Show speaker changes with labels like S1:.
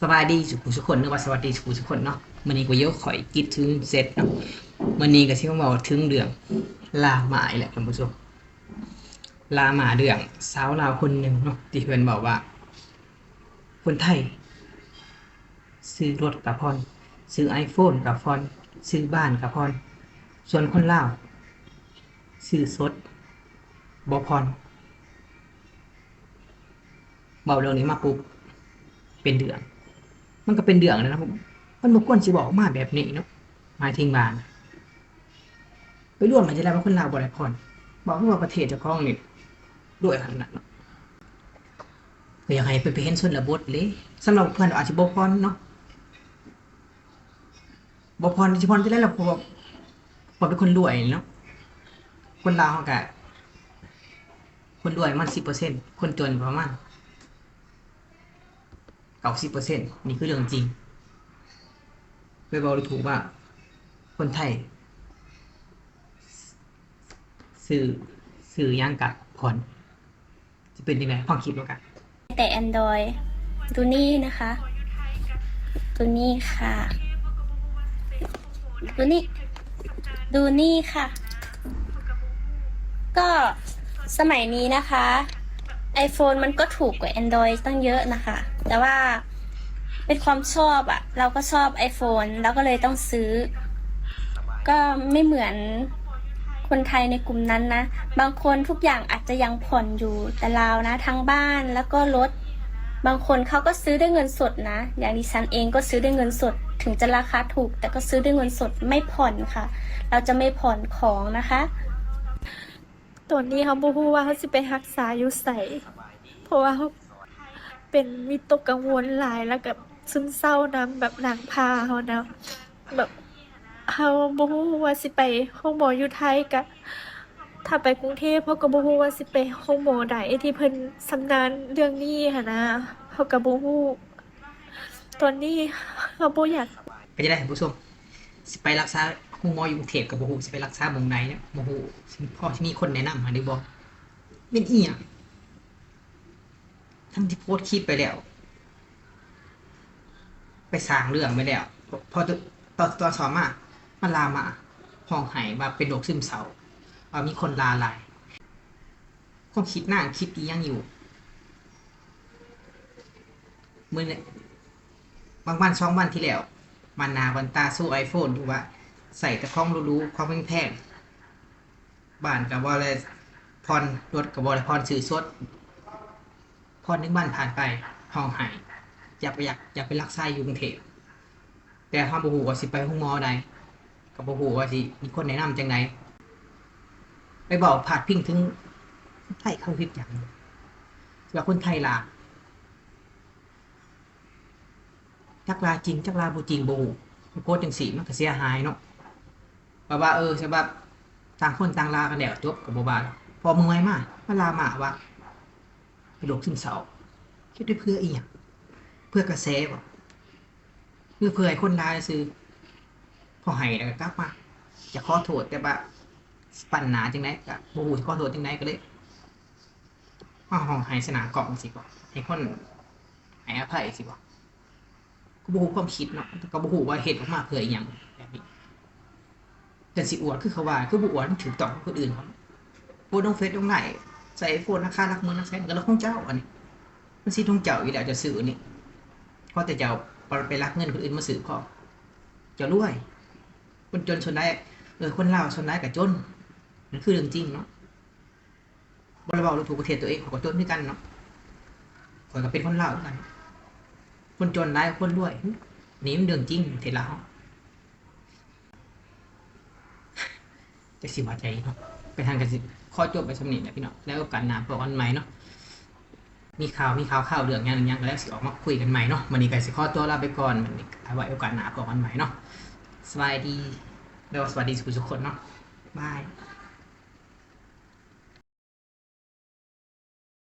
S1: สวัสดีสุขุสุขคนเนึกว่าสวัสดีสุขุสุขคนเนาะมื้อนี้ก็เยอะข่อยกิดถึงเสร็จเนาะมื้อนี้ก็สิมาเว้าถึงเรื่องลาหมาอีกแหละท่านผู้ชมลาหมาเรื่องสาวลาวคนหนึ่งเนาะที่เพิ่นบอกว่า คนไทย ซื้อรถกับพรซื้อ iPhone กับพรซื้อบ้านกับพรส่วนคนลาวซื้อสดบ่พรเบาเรื่องนี้มาปุ๊บเป็นเดือง มันก็เป็นเดืองนะครับมันบ่ควรสิบอกมาแบบนี้เนาะหมายถึงบานไปร่วมมันจะได้ว่าคนลาวบ่ได้พรบอกว่าประเทศเจ้าของนี่ด้วยขนาดนั้นเนาะก็อยากให้เพิ่นไปเห็นส่วนระบทเลยสำหรับเพื่อนอาจสิบ่พรเนาะบ่พรสิพรจะได้เราะว่าเพราะเป็นคนรวยเนาะคนลาวเขาก็คนรวยมัน10%คนจนประมาณาสิบเปอร์เซ็นต์นี่คือเรื่องจริงไปบอกเลยถูกว่า คนไทยสื่อสื่อย่างกับผ่อนจะเป็นยังไงความคิดแล้วกัน
S2: แต่ Android ดูนี่นะคะ ดูนี่ค่ะ ดูนี่ ดูนี่ค่ะ ก็สมัยนี้นะคะ iPhone มันก็ถูกกว่า Android ตั้งเยอะนะคะ แต่ว่าเป็นความชอบอะเราก็ชอบ iPhone แล้วก็เลยต้องซื้อ ก็ไม่เหมือนคนไทยในกลุ่มนั้นนะ บางคนทุกอย่างอาจจะยังผ่อนอยู่แต่เรานะ ทั้งบ้านแล้วก็รถ บางคนเขาก็ซื้อด้วยเงินสดนะ อย่างดิฉันเองก็ซื้อด้วยเงินสด ถึงจะราคาถูก แต่ก็ซื้อด้วยเงินสดไม่ผ่อนค่ะ เราจะไม่ผ่อนของนะคะ
S3: ตอนนี้เขาบ่ฮู้ว่าเขาสิไปรักษาอยู่ไสเพราะว่าเขาเป็นวิตกกังวลหลายแล้วกับซึมเศร้านํแบบหนังพาเขานะแบบเขาบฮูว่าสิไปห้องหมออยู่ไทยกะถ้าไปกรุงเทพเขาก็บฮูว่าสิไปห้องหมอใดที่เพิ่นสำนาญเรื่องนี้หันนะเขาก็บ่ฮู้ตอนนี้เขาบ่อยาก
S1: ก็จะได้ท่านผู้ชมสิไปรักษา ฮูมออยู่กรุงเทพกับบ่ฮู้สิไปรักษาหมองไหนเนี่ยบ่ฮู้สิพอสิมีคนแนะนำหาได้บ่เป็นอีหยังทั้งที่โพสต์คลิปไปแล้ว ไปสร้างเรื่องไปแล้ว พอตอนตอนสอบมามันลามาห้องไห้ว่าเป็นโรคซึมเศร้าว่ามีคนลาลายความคิดหนั่งคิดอียังอยู่เมื้อบางวันสองวันที่แล้ว มันนาวันตาสู้ไอโฟนดูว่า ใส่แต่ของรู้ๆความแพงบ้านกับว่าอะไรพรรถกับว่าอะไรพรสื่อสดพรนึกบ้านผ่านไปห้องหายอยากไปอยากอยากไปรักษาอยู่กรุงเทพแต่ห้องบูหูว่าสิไปห้องมอใดกับบูหูว่าสิมีคนแนะนำจังไงไปบอกผาดพิงถึงไทยเข้าพิษอย่างว่าคนไทยล่ะจักลาจริงจักลาบ่จริงบูโพสต์จังซี่มันก็เสียหายเนาะ ว่าว่าเออใช่ว่าต่างคนต่างลากันแล้วจบก็บ่ว่าพอเมื่อยมามาลามาว่าเป็นโรคซึมเศร้าคิดด้วยเพื่ออีหยังเพื่อกระแสบ่เพื่อเพื่อให้คนลาซื่อพอให้แล้วก็กลับมาจะขอโทษแต่ว่าปัญหาจังไดก็บ่ฮู้ขอโทษจังไดก็เลยมาห้องให้สนามกล่องสิบ่ให้คนให้อภัยสิบ่ก็บ่ฮู้ความคิดเนาะแต่ก็บ่ฮู้ว่าเฮ็ดออกมาเพื่ออีหยัง แบบนี้แต่สิอวดคือเขาว่าคือบ่อวดมันถูกต้อคนอื่นเขาโพสต์ลงเฟซลงไหนใส่โฟนราคาหลักมื่นหลักแสนก็แล้วของเจ้าอันนี้มันสิของเจ้าอีแล้วจะซื้อนี่เพราะแต่เจ้าไปรักเงินคนอื่นมาซื้อพอเจ้ารวยคนจนชนได้เออคนเล่าชนได้กับจนนั่นคือเรื่องจริงเนาะบ่ได้เว้าถูกประเทศตัวเองเขาก็จนด้วยกันเนาะข้อยก็เป็นคนลาเหมือนกัน คนจนได้คนรวยนี่มันเรื่องจริงเทลาว จะสิว่าใจเนาะไปทางกันสิข้อจบไปสำเนียงนะพี่เนาะแล้วโอกาสหนาพบกันใหม่เนาะมีข่าวมีข่าวข่าวเรื่องยังยังแล้วสิออกมาคุยกันใหม่เนาะมันนี้ก็สิข้อตัวลาไปก่อนมันนี้เอาไว้โอกาสหน้าพบกันใหม่เนาะสวัสดีแล้วสวัสดีทุกคนเนาะบาย